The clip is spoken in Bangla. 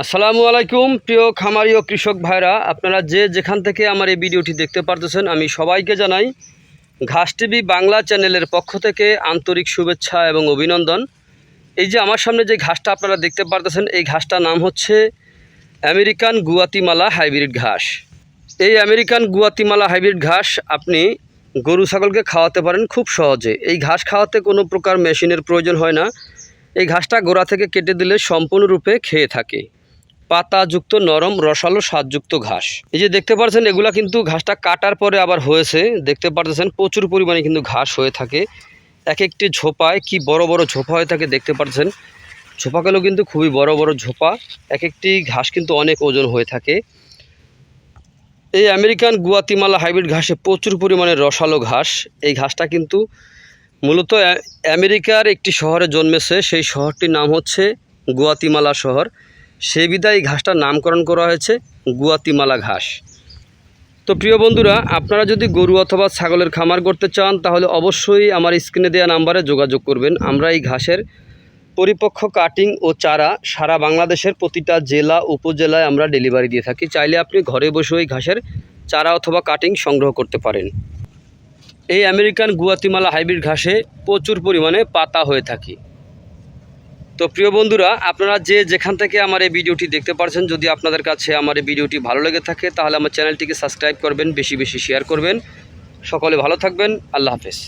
আসসালামু আলাইকুম, প্রিয় খামারি ও কৃষক ভাইরা। আপনারা যে যেখান থেকে আমার এই ভিডিওটি দেখতে পারতেছেন, আমি সবাইকে জানাই ঘাস টিভি বাংলা চ্যানেলের পক্ষ থেকে আন্তরিক শুভেচ্ছা এবং অভিনন্দন। এই যে আমার সামনে যে ঘাসটা আপনারা দেখতে পারতেছেন, এই ঘাসটার নাম হচ্ছে আমেরিকান গুয়াতিমালা হাইব্রিড ঘাস। এই আমেরিকান গুয়াতিমালা হাইব্রিড ঘাস আপনি গরু ছাগলকে খাওয়াতে পারেন খুব সহজে। এই ঘাস খাওয়াতে কোনো প্রকার মেশিনের প্রয়োজন হয় না। এই ঘাসটা গোড়া থেকে কেটে দিলে সম্পূর্ণরূপে খেয়ে থাকে। পাতাযুক্ত নরম, রসালো, স্বাদযুক্ত ঘাস। এই যে দেখতে পাচ্ছেন, এগুলা কিন্তু ঘাসটা কাটার পরে আবার হয়েছে। দেখতে পাচ্ছেন প্রচুর পরিমাণে কিন্তু ঘাস হয়ে থাকে। এক একটি ঝোপায় কি বড় বড় ঝোপা হয়ে থাকে দেখতে পাচ্ছেন ঝোপাগুলো কিন্তু খুবই বড় বড় ঝোপা। এক একটি ঘাস কিন্তু অনেক ওজন হয়ে থাকে। এই আমেরিকান গুয়াতিমালা হাইব্রিড ঘাসে প্রচুর পরিমাণে রসালো ঘাস। এই ঘাসটা কিন্তু মূলত আমেরিকার একটি শহরে জন্মেছে। সেই শহরটির নাম হচ্ছে গুয়াতিমালা শহর। সেই বিধায় এই ঘাসটার নামকরণ করা হয়েছে গুয়াতিমালা ঘাস। তো প্রিয় বন্ধুরা, আপনারা যদি গরু অথবা ছাগলের খামার করতে চান, তাহলে অবশ্যই আমার স্ক্রিনে দেওয়া নাম্বারে যোগাযোগ করবেন। আমরা এই ঘাসের পরিপক্ক কাটিং ও চারা সারা বাংলাদেশের প্রতিটা জেলা, উপজেলায় আমরা ডেলিভারি দিয়ে থাকি। চাইলে আপনি ঘরে বসে ওই ঘাসের চারা অথবা কাটিং সংগ্রহ করতে পারেন। এই আমেরিকান গুয়াতিমালা হাইব্রিড ঘাসে প্রচুর পরিমাণে পাতা হয়ে থাকে। তো প্রিয় বন্ধুরা, আপনারা যে যেখান থেকে আমার এই ভিডিওটি দেখতে পারছেন, যদি আপনাদের কাছে আমার এই ভিডিওটি ভালো লেগে থাকে, তাহলে আমার চ্যানেলটিকে সাবস্ক্রাইব করবেন, বেশি বেশি শেয়ার করবেন। সকলে ভালো থাকবেন, আল্লাহ হাফেজ।